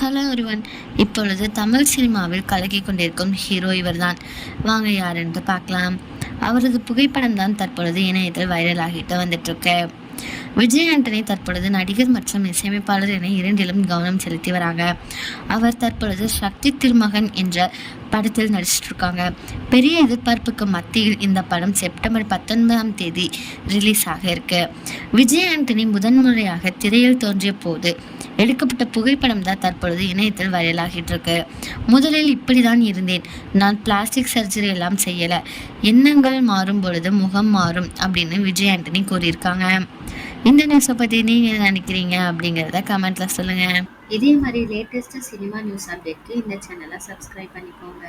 Hello ஒருவன் இப்பொழுது தமிழ் சினிமாவில் கலக்கி கொண்டிருக்கும் ஹீரோ இவர்தான். வாங்க யார் என்று பார்க்கலாம். அவரது புகைப்படம் தான் தற்பொழுது இணையத்தில் வைரலாகிட்டு வந்துட்டுருக்கு. விஜய் ஆண்டனி தற்பொழுது நடிகர் மற்றும் இசையமைப்பாளர் என இரண்டிலும் கவனம் செலுத்தி வராங்க. அவர் தற்பொழுது சக்தி திருமகன் என்ற படத்தில் நடிச்சிட்ருக்காங்க பெரிய எதிர்பார்ப்புக்கு மத்தியில் இந்த படம் செப்டம்பர் பத்தொன்பதாம் தேதி ரிலீஸ் ஆக இருக்கு. விஜய் ஆண்டனி முதன்முறையாக திரையில் தோன்றிய போது எடுக்கப்பட்ட புகைப்படம் தான் தற்பொழுது இணையத்தில் வைரலாகிட்டு இருக்கு முதலில் இப்படிதான் இருந்தேன். நான் பிளாஸ்டிக் சர்ஜரி எல்லாம் செய்யலை. எண்ணங்கள் மாறும் பொழுது முகம் மாறும் அப்படின்னு விஜய் ஆண்டனி கூறியிருக்காங்க. இந்த நியூஸை பற்றி நீங்கள் என்ன நினைக்கிறீங்க அப்படிங்கிறத கமெண்ட்ல சொல்லுங்கள் இதே மாதிரி லேட்டஸ்ட்டு சினிமா நியூஸ் அப்டேட்க்கு இந்த சேனலை சப்ஸ்கிரைப் பண்ணிக்கோங்க.